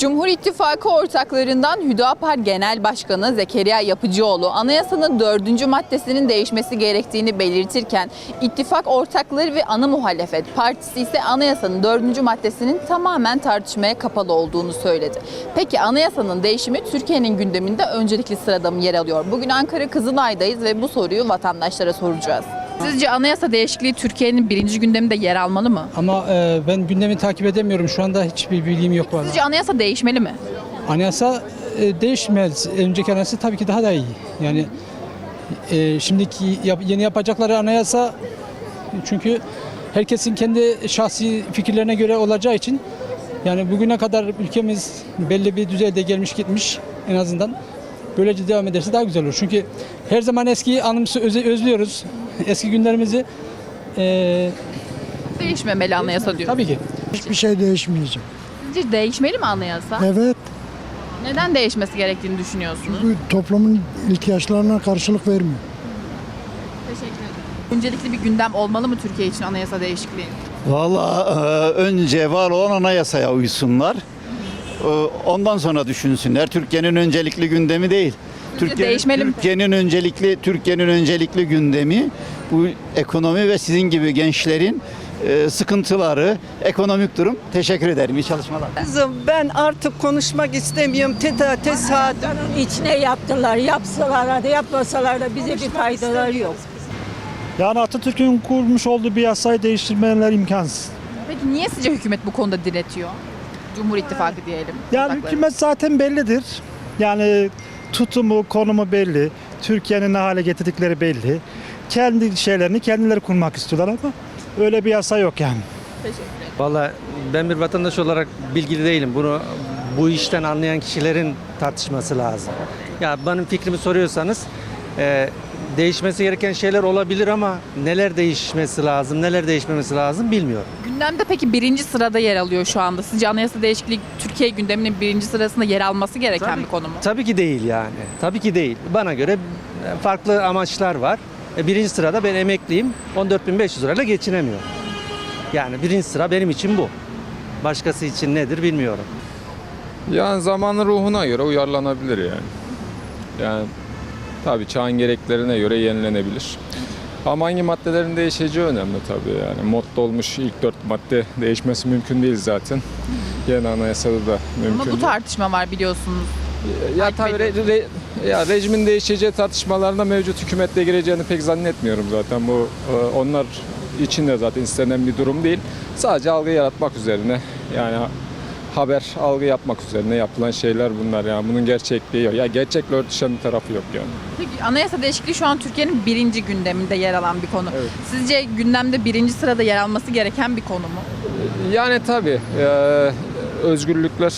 Cumhur İttifakı ortaklarından Hüdapar Genel Başkanı Zekeriya Yapıcıoğlu anayasanın dördüncü maddesinin değişmesi gerektiğini belirtirken ittifak ortakları ve ana muhalefet partisi ise anayasanın dördüncü maddesinin tamamen tartışmaya kapalı olduğunu söyledi. Peki anayasanın değişimi Türkiye'nin gündeminde öncelikli sırada mı yer alıyor? Bugün Ankara Kızılay'dayız ve bu soruyu vatandaşlara soracağız. Sizce anayasa değişikliği Türkiye'nin birinci gündeminde yer almalı mı? Ama e, ben gündemi takip edemiyorum. Şu anda hiçbir bilgim yok bana. Sizce anayasa değişmeli mi? Anayasa e, değişmez. Önceki anayasa tabii ki daha da iyi. Yani e, şimdiki yap- yeni yapacakları anayasa çünkü herkesin kendi şahsi fikirlerine göre olacağı için yani bugüne kadar ülkemiz belli bir düzeyde gelmiş gitmiş en azından. Böylece devam ederse daha güzel olur. Çünkü her zaman eskiyi anımsı öz- özlüyoruz. Eski günlerimizi e, Değişmemeli anayasa diyor. tabii ki. Hiçbir şey değişmeyecek. Sizce değişmeli mi anayasa? Evet, Neden değişmesi gerektiğini düşünüyorsunuz? bu toplumun ihtiyaçlarına karşılık vermiyor. Teşekkür ederim. Öncelikli bir gündem olmalı mı Türkiye için anayasa değişikliği? Valla e, önce var olan anayasaya uysunlar. E, Ondan sonra düşünsünler. Türkiye'nin öncelikli gündemi değil. değişmeli mi? Türkiye'nin öncelikli Türkiye'nin öncelikli gündemi bu ekonomi ve sizin gibi gençlerin e, sıkıntıları, ekonomik durum. Teşekkür ederim. İyi çalışmalar. Kızım ben artık konuşmak istemiyorum. Teta tesadüf. İçine yaptılar. Yapsalar da yapmasalar da bize bir faydaları yok. Yani Atatürk'ün kurmuş olduğu bir yasayı değiştirmeler imkansız. Peki niye sizce hükümet bu konuda diretiyor? Cumhur İttifakı diyelim. Yani ortakları. hükümet zaten bellidir. Yani tutumu, konumu belli. Türkiye'nin ne hale getirdikleri belli. Kendi şeylerini kendileri kurmak istiyorlar ama öyle bir yasa yok yani. Valla ben bir vatandaş olarak bilgili değilim. Bunu bu işten anlayan kişilerin tartışması lazım. Ya benim fikrimi soruyorsanız e, değişmesi gereken şeyler olabilir ama neler değişmesi lazım, neler değişmemesi lazım bilmiyorum. Gündemde peki birinci sırada yer alıyor şu anda. Sizce anayasa değişikliği Türkiye gündeminin birinci sırasında yer alması gereken bir konu mu? Tabii ki değil yani. Tabii ki değil. Bana göre farklı amaçlar var. E, Birinci sırada ben emekliyim. 14.500 lirayla geçinemiyorum. Yani birinci sıra benim için bu. Başkası için nedir bilmiyorum. Yani zamanın ruhuna göre uyarlanabilir yani. Yani tabii çağın gereklerine göre yenilenebilir. Ama hangi maddelerin değişeceği önemli tabii yani. Modda olmuş ilk dört madde değişmesi mümkün değil zaten. Yeni anayasada da mümkün Ama bu değil. tartışma var biliyorsunuz. Ya tabii re- re- ya rejimin değişeceği tartışmalarında mevcut hükümetle gireceğini pek zannetmiyorum zaten. Bu e, onlar için de zaten istenen bir durum değil. Sadece algı yaratmak üzerine yani haber algı yapmak üzerine yapılan şeyler bunlar yani bunun gerçekliği yok. Ya gerçekle örtüşen bir tarafı yok yani. Peki anayasa değişikliği şu an Türkiye'nin birinci gündeminde yer alan bir konu. Evet. Sizce gündemde birinci sırada yer alması gereken bir konu mu? Yani tabii e, özgürlükler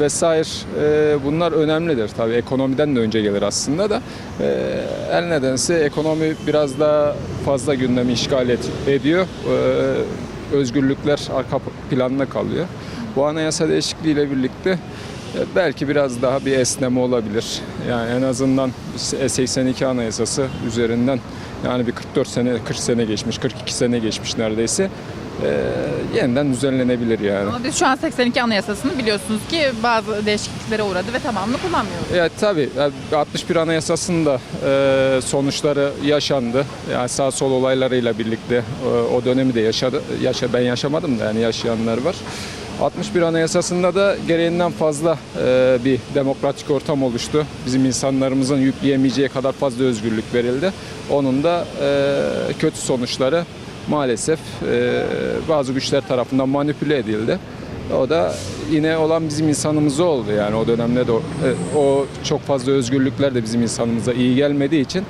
vesaire e, bunlar önemlidir tabii ekonomiden de önce gelir aslında da e, her nedense ekonomi biraz daha fazla gündemi işgal et, ediyor E, özgürlükler arka planda kalıyor bu anayasa değişikliğiyle birlikte e, belki biraz daha bir esneme olabilir yani en azından 82 anayasası üzerinden yani bir 44 sene 40 sene geçmiş 42 sene geçmiş neredeyse e, yeniden düzenlenebilir yani. Ama biz şu an 82 anayasasını biliyorsunuz ki bazı değişikliklere uğradı ve tamamını kullanmıyoruz. Evet tabii e, 61 Anayasası'nda e, sonuçları yaşandı. Yani sağ sol olaylarıyla birlikte e, o dönemi de yaşadı. Yaşa, ben yaşamadım da yani yaşayanlar var. 61 Anayasası'nda da gereğinden fazla e, bir demokratik ortam oluştu. Bizim insanlarımızın yükleyemeyeceği kadar fazla özgürlük verildi. Onun da e, kötü sonuçları maalesef e, bazı güçler tarafından manipüle edildi. O da yine olan bizim insanımız oldu yani o dönemde de o, e, o çok fazla özgürlükler de bizim insanımıza iyi gelmediği için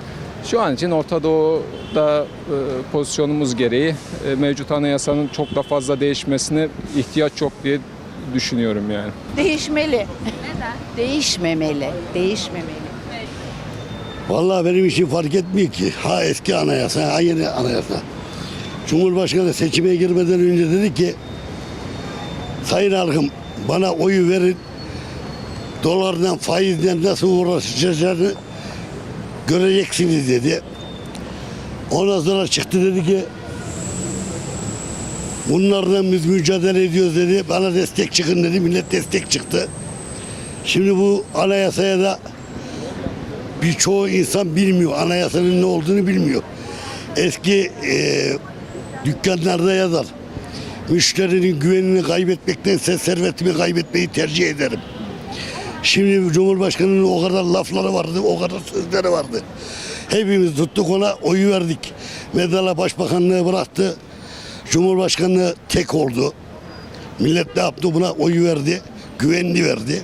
şu an için Orta Doğu'da e, pozisyonumuz gereği e, mevcut anayasanın çok da fazla değişmesine ihtiyaç yok diye düşünüyorum yani. Değişmeli. Neden? Değişmemeli. Değişmemeli. Vallahi benim için fark etmiyor ki. Ha eski anayasa, ha yeni anayasa. Cumhurbaşkanı seçime girmeden önce dedi ki Sayın halkım bana oyu verin. Dolardan, faizden nasıl uğraşacağını göreceksiniz dedi. Ondan sonra çıktı dedi ki bunlardan biz mücadele ediyoruz dedi. Bana destek çıkın dedi. Millet destek çıktı. Şimdi bu anayasaya da birçoğu insan bilmiyor. Anayasanın ne olduğunu bilmiyor. Eski e, dükkanlarda yazar. Müşterinin güvenini kaybetmektense servetimi kaybetmeyi tercih ederim. Şimdi Cumhurbaşkanı'nın o kadar lafları vardı, o kadar sözleri vardı. Hepimiz tuttuk ona oyu verdik. Medala başbakanlığı bıraktı. Cumhurbaşkanlığı tek oldu. Millet ne yaptı buna oyu verdi. Güvenli verdi.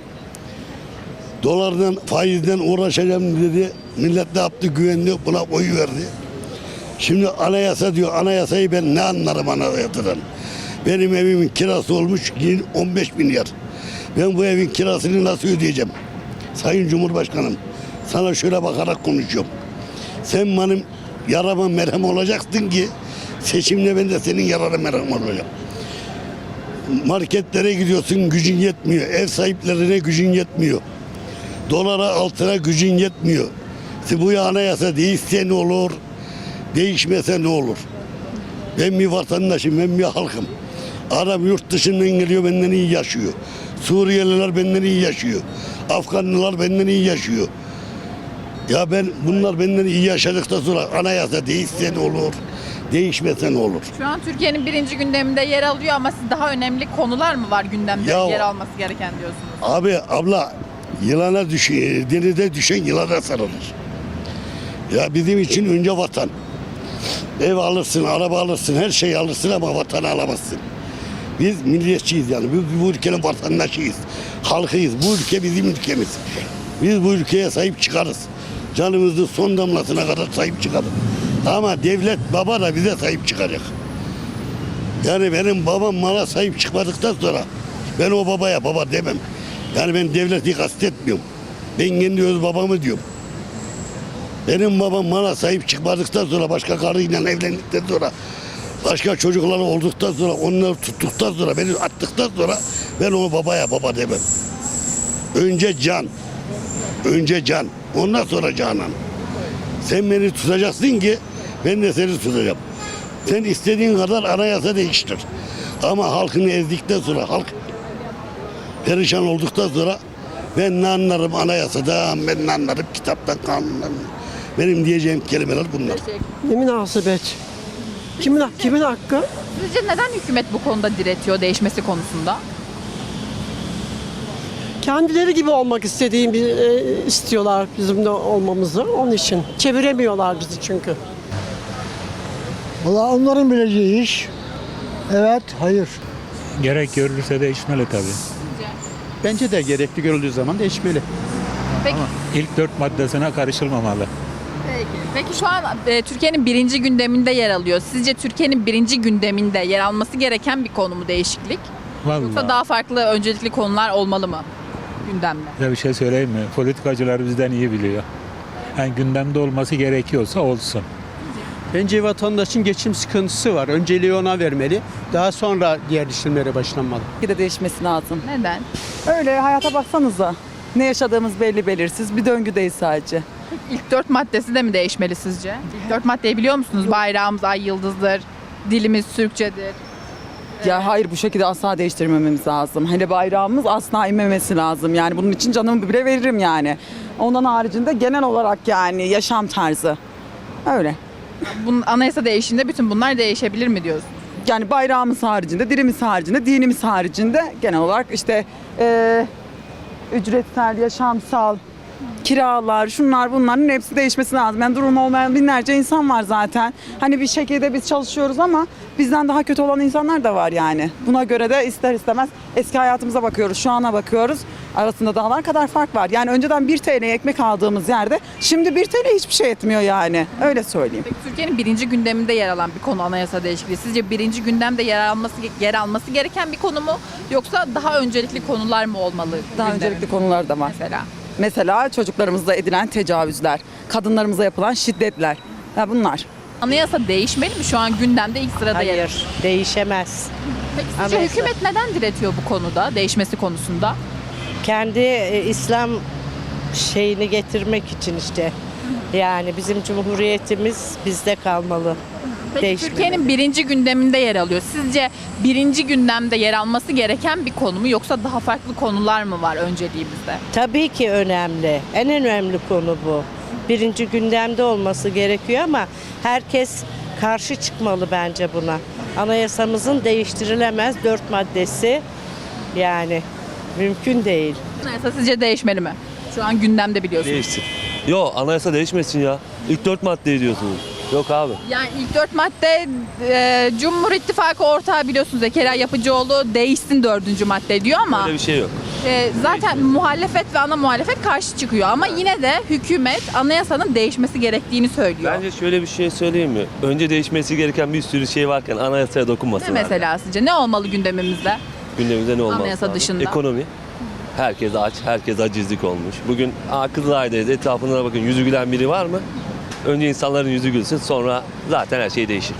Dolardan, faizden uğraşacağım dedi. Millet ne yaptı? Güvenli buna oyu verdi. Şimdi anayasa diyor. Anayasayı ben ne anlarım anayasadan? Benim evimin kirası olmuş 15 milyar. Ben bu evin kirasını nasıl ödeyeceğim? Sayın Cumhurbaşkanım sana şöyle bakarak konuşuyorum. Sen benim yarama merhem olacaksın ki seçimde ben de senin yarana merhem olacağım. Marketlere gidiyorsun gücün yetmiyor. Ev sahiplerine gücün yetmiyor. Dolara altına gücün yetmiyor. Bu anayasa değişse ne olur? Değişmese ne olur? Ben bir vatandaşım, ben bir halkım. Adam yurt dışından geliyor benden iyi yaşıyor. Suriyeliler benden iyi yaşıyor. Afganlılar benden iyi yaşıyor. Ya ben bunlar benden iyi yaşadıktan sonra anayasa değişse ne olur? Değişmese ne olur? Şu an Türkiye'nin birinci gündeminde yer alıyor ama siz daha önemli konular mı var gündemde Ya- yer alması gereken diyorsunuz? Abi abla yılana düş denize düşen yılana sarılır. Ya bizim için önce vatan. Ev alırsın, araba alırsın, her şeyi alırsın ama vatanı alamazsın. Biz milliyetçiyiz yani. Biz bu ülkenin vatandaşıyız. Halkıyız. Bu ülke bizim ülkemiz. Biz bu ülkeye sahip çıkarız. Canımızı son damlasına kadar sahip çıkarız. Ama devlet baba da bize sahip çıkacak. Yani benim babam bana sahip çıkmadıktan sonra ben o babaya baba demem. Yani ben devleti kastetmiyorum. Ben kendi öz babamı diyorum. Benim babam bana sahip çıkmadıktan sonra başka karıyla evlendikten sonra başka çocukları olduktan sonra onları tuttuktan sonra beni attıktan sonra ben o babaya baba demem. Önce can. Önce can. Ondan sonra canan. Sen beni tutacaksın ki ben de seni tutacağım. Sen istediğin kadar anayasa değiştir. Ama halkını ezdikten sonra halk perişan olduktan sonra ben ne anlarım anayasadan, ben ne anlarım kitaptan, kanundan. Benim diyeceğim kelimeler bunlar. Ne münasebet. Kimin, kimin hakkı? Sizce neden hükümet bu konuda diretiyor değişmesi konusunda? Kendileri gibi olmak istediğim bir, e, istiyorlar bizim de olmamızı. Onun için. Çeviremiyorlar bizi çünkü. Valla onların bileceği iş. Evet, hayır. Gerek görülürse değişmeli tabii. Bence de gerekli görüldüğü zaman değişmeli. Peki, İlk dört maddesine karışılmamalı. Peki. Şu an e, Türkiye'nin birinci gündeminde yer alıyor. Sizce Türkiye'nin birinci gündeminde yer alması gereken bir konu mu değişiklik? Yoksa Vallahi daha farklı öncelikli konular olmalı mı gündemde? size bir şey söyleyeyim mi? Politikacılar bizden iyi biliyor. Yani gündemde olması gerekiyorsa olsun. Bence vatandaşın geçim sıkıntısı var. Önceliği ona vermeli. Daha sonra diğer işlemlere başlanmalı. de değişmesi lazım. Neden? Öyle hayata baksanıza. Ne yaşadığımız belli belirsiz. Bir döngüdeyiz sadece. İlk dört maddesi de mi değişmeli sizce? İlk dört maddeyi biliyor musunuz? Bayrağımız ay yıldızdır, dilimiz Türkçedir. Ya hayır bu şekilde asla değiştirmememiz lazım. Hani bayrağımız asla inmemesi lazım. Yani bunun için canımı bile veririm yani. Ondan haricinde genel olarak yani yaşam tarzı. Öyle. Bunun anayasa değiştiğinde bütün bunlar değişebilir mi diyorsun? Yani bayrağımız haricinde, dilimiz haricinde, dinimiz haricinde genel olarak işte eee, ücretsel, yaşamsal, kiralar, şunlar bunların hepsi değişmesi lazım. Yani durum olmayan binlerce insan var zaten. Hani bir şekilde biz çalışıyoruz ama bizden daha kötü olan insanlar da var yani. Buna göre de ister istemez eski hayatımıza bakıyoruz, şu ana bakıyoruz. Arasında dağlar kadar fark var. Yani önceden 1 TL ekmek aldığımız yerde şimdi 1 TL hiçbir şey etmiyor yani. Öyle söyleyeyim. Peki Türkiye'nin birinci gündeminde yer alan bir konu anayasa değişikliği. Sizce birinci gündemde yer alması yer alması gereken bir konu mu yoksa daha öncelikli konular mı olmalı? Daha gündemimizde? öncelikli konular da var. mesela. Mesela çocuklarımızda edilen tecavüzler, kadınlarımıza yapılan şiddetler. Ya bunlar. Anayasa değişmeli mi? Şu an gündemde ilk sırada yer. alıyor. değişemez. Peki sizce Anayasa. hükümet neden diretiyor bu konuda, değişmesi konusunda? Kendi e, İslam şeyini getirmek için işte. Yani bizim cumhuriyetimiz bizde kalmalı. Peki. Türkiye'nin birinci gündeminde yer alıyor. Sizce birinci gündemde yer alması gereken bir konu mu yoksa daha farklı konular mı var önceliğimizde? Tabii ki önemli. En önemli konu bu. Birinci gündemde olması gerekiyor ama herkes karşı çıkmalı bence buna. Anayasamızın değiştirilemez dört maddesi yani mümkün değil. Anayasa sizce değişmeli mi? Şu an gündemde biliyorsunuz. Değişsin. Yo anayasa değişmesin ya. İlk dört madde diyorsunuz. Yok abi. Yani ilk dört madde e, Cumhur İttifakı ortağı biliyorsunuz Zekeriya Yapıcıoğlu değişsin dördüncü madde diyor ama Öyle bir şey yok. e, zaten muhalefet ve ana muhalefet karşı çıkıyor ama yine de hükümet anayasanın değişmesi gerektiğini söylüyor. Bence şöyle bir şey söyleyeyim mi? Önce değişmesi gereken bir sürü şey varken anayasaya dokunması ne mesela sizce? Ne olmalı gündemimizde? Gündemimizde ne olması Anayasa dışında. Ekonomi. Herkes aç, herkes acizlik olmuş. Bugün Aa, Kızılay'dayız, etrafına bakın yüzü gülen biri var mı? Önce insanların yüzü gülsün sonra zaten her şey değişir.